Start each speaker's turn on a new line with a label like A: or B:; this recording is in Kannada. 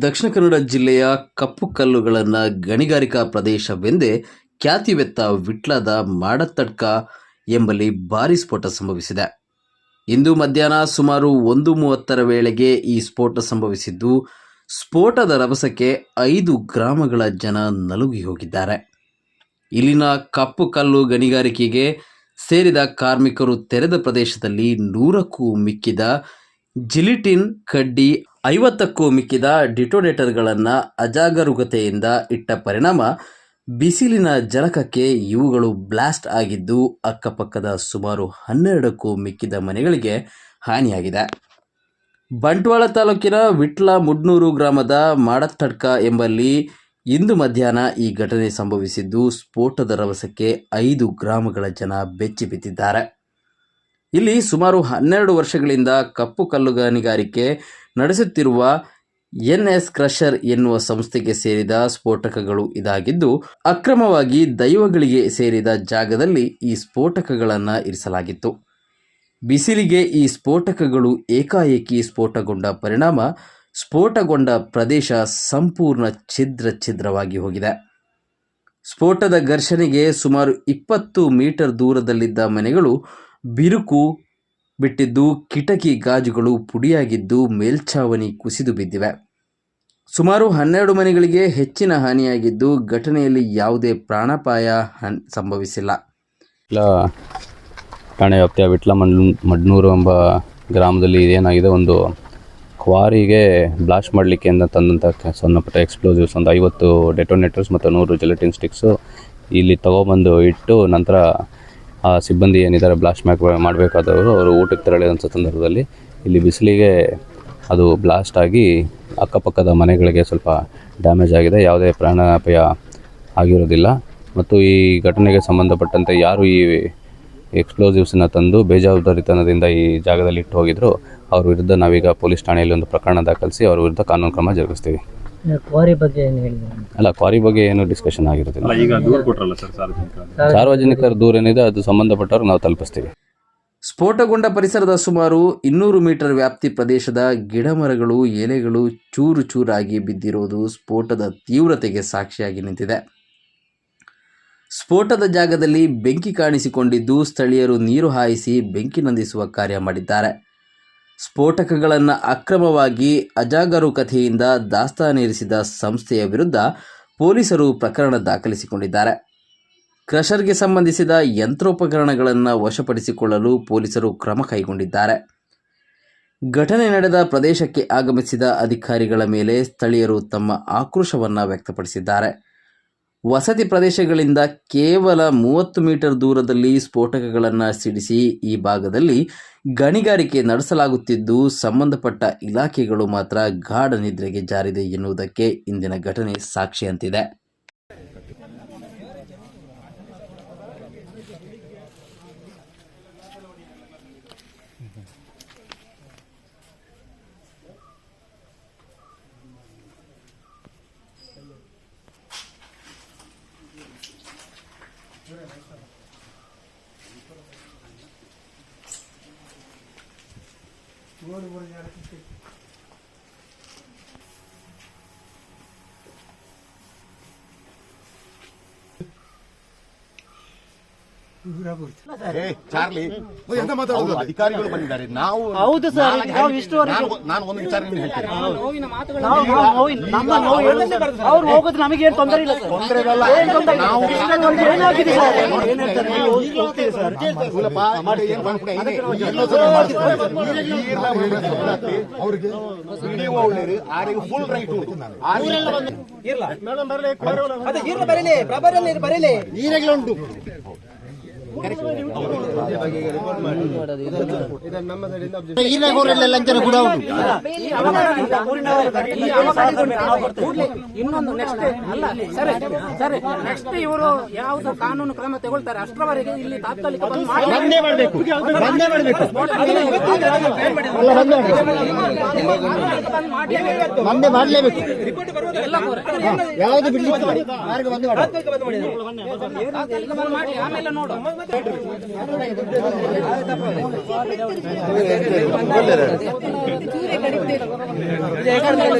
A: ದಕ್ಷಿಣ ಕನ್ನಡ ಜಿಲ್ಲೆಯ ಕಪ್ಪು ಕಲ್ಲುಗಳನ್ನು ಗಣಿಗಾರಿಕಾ ಪ್ರದೇಶವೆಂದೇ ಖ್ಯಾತಿವೆತ್ತ ವಿಟ್ಲದ ಮಾಡತಡ್ಕ ಎಂಬಲ್ಲಿ ಭಾರೀ ಸ್ಫೋಟ ಸಂಭವಿಸಿದೆ. ಇಂದು ಮಧ್ಯಾಹ್ನ ಸುಮಾರು ಒಂದು ಮೂವತ್ತರ ವೇಳೆಗೆ ಈ ಸ್ಫೋಟ ಸಂಭವಿಸಿದ್ದು, ಸ್ಫೋಟದ ರಭಸಕ್ಕೆ ಐದು ಗ್ರಾಮಗಳ ಜನ ನಲುಗಿ ಹೋಗಿದ್ದಾರೆ. ಇಲ್ಲಿನ ಕಪ್ಪು ಕಲ್ಲು ಗಣಿಗಾರಿಕೆಗೆ ಸೇರಿದ ಕಾರ್ಮಿಕರು ತೆರೆದ ಪ್ರದೇಶದಲ್ಲಿ ನೂರಕ್ಕೂ ಮಿಕ್ಕಿದ ಜಿಲಿಟಿನ್ ಕಡ್ಡಿ ಐವತ್ತಕ್ಕೂ ಮಿಕ್ಕಿದ ಡಿಟೋನೇಟರ್ಗಳನ್ನು ಅಜಾಗರೂಕತೆಯಿಂದ ಇಟ್ಟ ಪರಿಣಾಮ ಬಿಸಿಲಿನ ಜಲಕಕ್ಕೆ ಇವುಗಳು ಬ್ಲಾಸ್ಟ್ ಆಗಿದ್ದು ಅಕ್ಕಪಕ್ಕದ ಸುಮಾರು ಹನ್ನೆರಡಕ್ಕೂ ಮಿಕ್ಕಿದ ಮನೆಗಳಿಗೆ ಹಾನಿಯಾಗಿದೆ. ಬಂಟ್ವಾಳ ತಾಲೂಕಿನ ವಿಟ್ಲ ಮುಡ್ನೂರು ಗ್ರಾಮದ ಮಾಡತ್ತಡ್ಕ ಎಂಬಲ್ಲಿ ಇಂದು ಮಧ್ಯಾಹ್ನ ಈ ಘಟನೆ ಸಂಭವಿಸಿದ್ದು ಸ್ಫೋಟದ ರಭಸಕ್ಕೆ ಐದು ಗ್ರಾಮಗಳ ಜನ ಬೆಚ್ಚಿ ಬಿದ್ದಿದ್ದಾರೆ ಇಲ್ಲಿ ಸುಮಾರು ಹನ್ನೆರಡು ವರ್ಷಗಳಿಂದ ಕಪ್ಪು ಕಲ್ಲು ಗಣಿಗಾರಿಕೆ ನಡೆಸುತ್ತಿರುವ ಎನ್ ಎಸ್ ಕ್ರಷರ್ ಎನ್ನುವ ಸಂಸ್ಥೆಗೆ ಸೇರಿದ ಸ್ಫೋಟಕಗಳು ಇದಾಗಿದ್ದು, ಅಕ್ರಮವಾಗಿ ದೈವಗಳಿಗೆ ಸೇರಿದ ಜಾಗದಲ್ಲಿ ಈ ಸ್ಫೋಟಕಗಳನ್ನು ಇರಿಸಲಾಗಿತ್ತು. ಬಿಸಿಲಿಗೆ ಈ ಸ್ಫೋಟಕಗಳು ಏಕಾಏಕಿ ಸ್ಫೋಟಗೊಂಡ ಪರಿಣಾಮ ಸ್ಫೋಟಗೊಂಡ ಪ್ರದೇಶ ಸಂಪೂರ್ಣ ಛಿದ್ರ ಛಿದ್ರವಾಗಿ ಹೋಗಿದೆ. ಸ್ಫೋಟದ ಘರ್ಷಣೆಗೆ ಸುಮಾರು ಇಪ್ಪತ್ತು ಮೀಟರ್ ದೂರದಲ್ಲಿದ್ದ ಮನೆಗಳು ಬಿರುಕು ಬಿಟ್ಟಿದ್ದು ಕಿಟಕಿ ಗಾಜುಗಳು ಪುಡಿಯಾಗಿದ್ದು ಮೇಲ್ಛಾವಣಿ ಕುಸಿದು ಬಿದ್ದಿವೆ. ಸುಮಾರು ಹನ್ನೆರಡು ಮನೆಗಳಿಗೆ ಹೆಚ್ಚಿನ ಹಾನಿಯಾಗಿದ್ದು ಘಟನೆಯಲ್ಲಿ ಯಾವುದೇ ಪ್ರಾಣಾಪಾಯ ಹನ್, ಸಂಭವಿಸಿಲ್ಲ.
B: ವಿಟ್ಲ ಠಾಣೆ ವ್ಯಾಪ್ತಿಯ ವಿಟ್ಲ ಮಡ್ ಮಡ್ನೂರು ಎಂಬ ಗ್ರಾಮದಲ್ಲಿ ಏನಾಗಿದೆ ಒಂದು ಕ್ವಾರಿಗೆ ಬ್ಲಾಸ್ಟ್ ಮಾಡಲಿಕ್ಕೆ ಅಂತ ತಂದಂಥ ಸಣ್ಣ ಪುಟ್ಟ ಎಕ್ಸ್ಪ್ಲೋಸಿವ್ಸ್ ಒಂದು ಐವತ್ತು ಡೆಟೋನೇಟರ್ಸ್ ಮತ್ತು ನೂರು ಜೆಲಟಿನ್ ಸ್ಟಿಕ್ಸು ಇಲ್ಲಿ ತೊಗೊಬಂದು ಇಟ್ಟು ನಂತರ ಆ ಸಿಬ್ಬಂದಿ ಏನಿದ್ದಾರೆ ಬ್ಲಾಸ್ಟ್ ಮ್ಯಾಕ್ ಮಾಡಬೇಕಾದವರು ಅವರು ಊಟಕ್ಕೆ ತೆರಳಿದಂಥ ಸಂದರ್ಭದಲ್ಲಿ ಇಲ್ಲಿ ಬಿಸಿಲಿಗೆ ಅದು ಬ್ಲಾಸ್ಟ್ ಆಗಿ ಅಕ್ಕಪಕ್ಕದ ಮನೆಗಳಿಗೆ ಸ್ವಲ್ಪ ಡ್ಯಾಮೇಜ್ ಆಗಿದೆ. ಯಾವುದೇ ಪ್ರಾಣಾಪಾಯ ಆಗಿರೋದಿಲ್ಲ. ಮತ್ತು ಈ ಘಟನೆಗೆ ಸಂಬಂಧಪಟ್ಟಂತೆ ಯಾರು ಈ ಎಕ್ಸ್ಪ್ಲೋಸಿವ್ಸನ್ನು ತಂದು ಬೇಜವಾಬ್ದಾರಿತನದಿಂದ ಈ ಜಾಗದಲ್ಲಿ ಇಟ್ಟು ಹೋಗಿದ್ರು, ಅವ್ರ ವಿರುದ್ಧ ನಾವೀಗ ಪೊಲೀಸ್ ಠಾಣೆಯಲ್ಲಿ ಒಂದು ಪ್ರಕರಣ ದಾಖಲಿಸಿ ಅವ್ರ ವಿರುದ್ಧ ಕಾನೂನು ಕ್ರಮ ಜರುಗಿಸ್ತೀವಿ.
C: ಕ್ವಾರಿ ಬಗ್ಗೆ ಏನು ಹೇಳಿದ್ರು?
B: ಅಲ್ಲ ಕ್ವಾರಿ ಬಗ್ಗೆ ಏನು ಡಿಸ್ಕಷನ್ ಆಗಿರೋದಿಲ್ಲ.
D: ಅಲ್ಲ ಈಗ ದೂರ ಕೊಟ್ರಲ್ಲ ಸರ್ ಸಾರ್ವಜನಿಕ
B: ಸಾರ್ವಜನಿಕರ ದೂರ ಏನಿದೆ ಅದು ಸಂಬಂಧಪಟ್ಟವ್ರು ನಾವು ತಲುಪಿಸ್ತೀವಿ.
A: ಸ್ಫೋಟಗೊಂಡ ಪರಿಸರದ ಸುಮಾರು ಇನ್ನೂರು ಮೀಟರ್ ವ್ಯಾಪ್ತಿ ಪ್ರದೇಶದ ಗಿಡಮರಗಳು ಎಲೆಗಳು ಚೂರು ಚೂರಾಗಿ ಬಿದ್ದಿರುವುದು ಸ್ಫೋಟದ ತೀವ್ರತೆಗೆ ಸಾಕ್ಷಿಯಾಗಿ ನಿಂತಿದೆ. ಸ್ಫೋಟದ ಜಾಗದಲ್ಲಿ ಬೆಂಕಿ ಕಾಣಿಸಿಕೊಂಡಿದ್ದು ಸ್ಥಳೀಯರು ನೀರು ಹಾಯಿಸಿ ಬೆಂಕಿ ನಂದಿಸುವ ಕಾರ್ಯ ಮಾಡಿದ್ದಾರೆ. ಸ್ಫೋಟಕಗಳನ್ನು ಅಕ್ರಮವಾಗಿ ಅಜಾಗರೂಕತೆಯಿಂದ ದಾಸ್ತಾನಿರಿಸಿದ ಸಂಸ್ಥೆಯ ವಿರುದ್ಧ ಪೊಲೀಸರು ಪ್ರಕರಣ ದಾಖಲಿಸಿಕೊಂಡಿದ್ದಾರೆ. ಕ್ರಷರ್ಗೆ ಸಂಬಂಧಿಸಿದ ಯಂತ್ರೋಪಕರಣಗಳನ್ನು ವಶಪಡಿಸಿಕೊಳ್ಳಲು ಪೊಲೀಸರು ಕ್ರಮ ಕೈಗೊಂಡಿದ್ದಾರೆ. ಘಟನೆ ನಡೆದ ಪ್ರದೇಶಕ್ಕೆ ಆಗಮಿಸಿದ ಅಧಿಕಾರಿಗಳ ಮೇಲೆ ಸ್ಥಳೀಯರು ತಮ್ಮ ಆಕ್ರೋಶವನ್ನು ವ್ಯಕ್ತಪಡಿಸಿದ್ದಾರೆ. ವಸತಿ ಪ್ರದೇಶಗಳಿಂದ ಕೇವಲ ಮೂವತ್ತು ಮೀಟರ್ ದೂರದಲ್ಲಿ ಸ್ಫೋಟಕಗಳನ್ನು ಸಿಡಿಸಿ ಈ ಭಾಗದಲ್ಲಿ ಗಣಿಗಾರಿಕೆ ನಡೆಸಲಾಗುತ್ತಿದ್ದು, ಸಂಬಂಧಪಟ್ಟ ಇಲಾಖೆಗಳು ಮಾತ್ರ ಗಾಢ ನಿದ್ರೆಗೆ ಜಾರಿದೆ ಎನ್ನುವುದಕ್ಕೆ ಇಂದಿನ ಘಟನೆ ಸಾಕ್ಷಿಯಂತಿದೆ
E: Bueno, bueno, ya lo Charlie ಅಧಿಕಾರಿಗಳು ಬಂದಿದ್ದಾರೆ ನಾವು
C: ಹೌದು ಸರ್,
E: ನಾನು
C: ನಾವು. ಇಷ್ಟುವರೆಗೂ-
E: ನಾನು- ಒಂದು ವಿಚಾರ ನಿಮ್ಗೆ ಹೇಳ್ತೀನಿ
C: ನಾವು ನಾವು ನೋವಿನ- ನಮ್ಮ ನೋವು ಸರ್ ಅವ್ರು ಹೋಗೋದು ನಮಗೆ ಏನು ತೊಂದರೆ ಇಲ್ಲ ಸರ್
E: ತೊಂದರೆ
C: ಇಲ್ಲ.
E: ನಾವು-
C: ಏನಾಗಿದೆ ಸರ್ ಏನು ಹೇಳ್ತಾರೆ ನೀವು ಹೋಗ್ತೀರಿ ಸರ್
E: ಮಾಡಿ ಏನು. ಅವ್ರಿಗೆ ವಿಡಿಯೋ ಫುಲ್ ರೈಟ್ ಉಂಟು கரெக்ட் ಈರೆಗೋರೆಲ್ಲ ಲಂಚನ ಕೂಡ. ಉಂಟು.
F: ಇನ್ನೊಂದು ನೆಕ್ಸ್ಟ್ ಅಲ್ಲ ಸರಿ ಸರಿ. ನೆಕ್ಸ್ಟ್ ಇವರು ಯಾವುದು ಕಾನೂನು ಕ್ರಮ ತಗೊಳ್ತಾರೆ? ಅಷ್ಟರವರೆಗೆ ಇಲ್ಲಿ ತಾತ್ಕಾಲಿಕ ಬಂದ್ ಮಾಡಿ.
E: ಬಂದೇ ಮಾಡಬೇಕು. ಬಂದೇ ಮಾಡಬೇಕು. ಬಂದೇ ಮಾಡಲೇಬೇಕು. ಯಾವುದು ಬಿಡ್ಲಿಕ್ಕೆ ಮಾಡಿ.
F: ಆಮೇಲೆ ನೋಡು. ಎರಡು